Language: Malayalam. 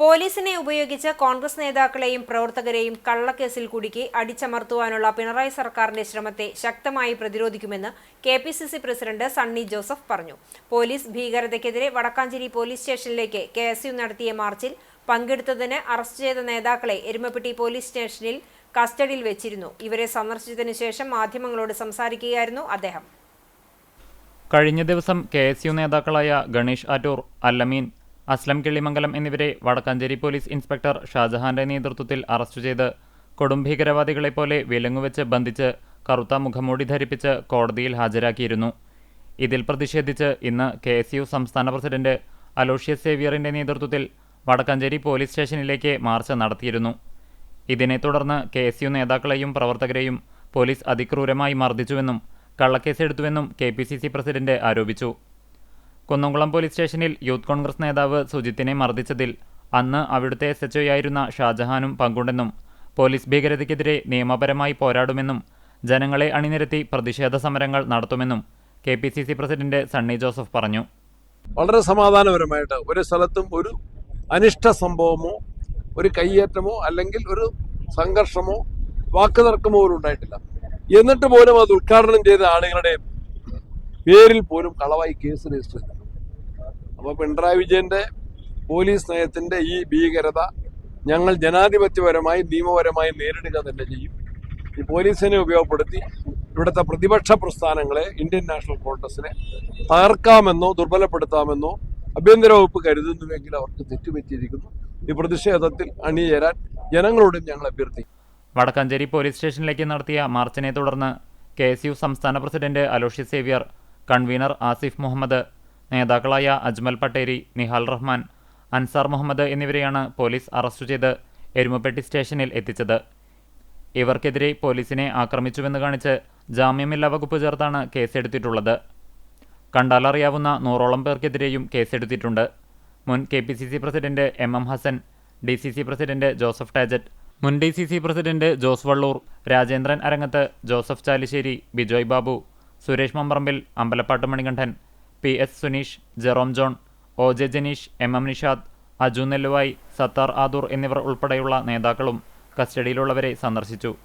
പോലീസിനെ ഉപയോഗിച്ച് കോൺഗ്രസ് നേതാക്കളെയും പ്രവർത്തകരെയും കള്ളക്കേസിൽ കുടുക്കി അടിച്ചമർത്തുവാനുള്ള പിണറായി സർക്കാരിന്റെ ശ്രമത്തെ ശക്തമായി പ്രതിരോധിക്കുമെന്ന് K P C C president Sunny Joseph പറഞ്ഞു. പോലീസ് ഭീകരതയ്ക്കെതിരെ വടക്കാഞ്ചേരി പോലീസ് സ്റ്റേഷനിലേക്ക് കെ എസ് യു നടത്തിയ മാർച്ചിൽ പങ്കെടുത്തതിന് അറസ്റ്റ് ചെയ്ത നേതാക്കളെ എരുമപ്പെട്ടി പോലീസ് സ്റ്റേഷനിൽ കസ്റ്റഡിയിൽ വെച്ചിരുന്നു. ഇവരെ സന്ദർശിച്ചതിനു ശേഷം മാധ്യമങ്ങളോട് സംസാരിക്കുകയായിരുന്നു അദ്ദേഹം. കഴിഞ്ഞ ദിവസം കെ എസ് യു നേതാക്കളായ ഗണേഷ് അറ്റൂർ അല്ലമീൻ അസ്ലം കിള്ളിമംഗലം എന്നിവരെ വടക്കാഞ്ചേരി പോലീസ് ഇൻസ്പെക്ടർ ഷാജഹാന്റെ നേതൃത്വത്തിൽ അറസ്റ്റ് ചെയ്ത് കൊടും ഭീകരവാദികളെപ്പോലെ വിലങ്ങുവെച്ച് ബന്ധിച്ച് കറുത്ത മുഖമൂടി ധരിപ്പിച്ച് കോടതിയിൽ ഹാജരാക്കിയിരുന്നു. ഇതിൽ പ്രതിഷേധിച്ച് ഇന്ന് കെ എസ് യു സംസ്ഥാന പ്രസിഡന്റ് അലോഷ്യസ് സേവിയറിന്റെ നേതൃത്വത്തിൽ വടക്കാഞ്ചേരി പോലീസ് സ്റ്റേഷനിലേക്ക് മാർച്ച് നടത്തിയിരുന്നു. ഇതിനെ തുടർന്ന് കെ എസ് യു നേതാക്കളെയും പ്രവർത്തകരെയും പോലീസ് അതിക്രൂരമായി മർദ്ദിച്ചുവെന്നും കള്ളക്കേസെടുത്തുവെന്നും K P C C president ആരോപിച്ചു. കുന്നംകുളം പോലീസ് സ്റ്റേഷനിൽ യൂത്ത് കോൺഗ്രസ് നേതാവ് സുജിത്തിനെ മർദ്ദിച്ചതിൽ അന്ന് അവിടുത്തെ എസ് എച്ച് ആയിരുന്ന ഷാജഹാനും പങ്കുണ്ടെന്നും പോലീസ് ഭീകരതയ്ക്കെതിരെ നിയമപരമായി പോരാടുമെന്നും ജനങ്ങളെ അണിനിരത്തി പ്രതിഷേധ സമരങ്ങൾ നടത്തുമെന്നും K P C C president Sunny Joseph പറഞ്ഞു. വളരെ സമാധാനപരമായിട്ട് ഒരു സ്ഥലത്തും ഒരു അനിഷ്ട സംഭവമോ ഒരു കയ്യേറ്റമോ അല്ലെങ്കിൽ ഒരു സംഘർഷമോ വാക്കുതർക്കമോ പോലും ഉണ്ടായിട്ടില്ല. എന്നിട്ട് പോലും അത് ഉദ്ഘാടനം ചെയ്ത ആളുകളുടെ പേരിൽ പോലും കളവായി കേസ് രജിസ്റ്റർ ചെയ്തു. അപ്പോൾ പിണറായി വിജയന്റെ പോലീസ് നയത്തിന്റെ ഈ ഭീകരത ഞങ്ങൾ ജനാധിപത്യപരമായി നിയമപരമായി നേരിടുക തന്നെ ചെയ്യും. ഈ പോലീസിനെ ഉപയോഗപ്പെടുത്തി ഇവിടുത്തെ പ്രതിപക്ഷ പ്രസ്ഥാനങ്ങളെ ഇന്ത്യൻ നാഷണൽ കോൺഗ്രസിനെ തകർക്കാമെന്നോ ദുർബലപ്പെടുത്താമെന്നോ ആഭ്യന്തര വകുപ്പ് കരുതുന്നുവെങ്കിൽ അവർക്ക് തെറ്റുപറ്റിയിരിക്കുന്നു. ഈ പ്രതിഷേധത്തിൽ അണിചേരാൻ ജനങ്ങളോടും ഞങ്ങൾ അഭ്യർത്ഥിക്കും വടക്കാഞ്ചേരി പോലീസ് സ്റ്റേഷനിലേക്ക് നടത്തിയ മാർച്ചിനെ തുടർന്ന് കെ സംസ്ഥാന പ്രസിഡന്റ് അലോഷ്യ സേവ്യർ കൺവീനർ ആസിഫ് മുഹമ്മദ് നേതാക്കളായ അജ്മൽ പട്ടേരി നിഹാൽ റഹ്മാൻ അൻസാർ മുഹമ്മദ് എന്നിവരെയാണ് പോലീസ് അറസ്റ്റ് ചെയ്ത് എരുമപ്പെട്ടി സ്റ്റേഷനിൽ എത്തിച്ചത്. ഇവർക്കെതിരെ പോലീസിനെ ആക്രമിച്ചുവെന്ന് കാണിച്ച് ജാമ്യമില്ലാ വകുപ്പ് ചേർത്താണ് കേസെടുത്തിട്ടുള്ളത്. കണ്ടാലറിയാവുന്ന നൂറോളം പേർക്കെതിരെയും കേസെടുത്തിട്ടുണ്ട്. മുൻ K P C C president M M Hassan D C C president Joseph Tajet മുൻ D C C president Jose Vallur Rajendran Arangath Joseph Chalissery Bijoy Babu Suresh Mamparambil Ambalappatt Manikandan P S Suneesh Jerome John O J Janeesh M. M. Nishad Aju Nelluvayi Sattar Adoor എന്നിവർ ഉൾപ്പെടെയുള്ള നേതാക്കളും കസ്റ്റഡിയിലുള്ളവരെ സന്ദർശിച്ചു.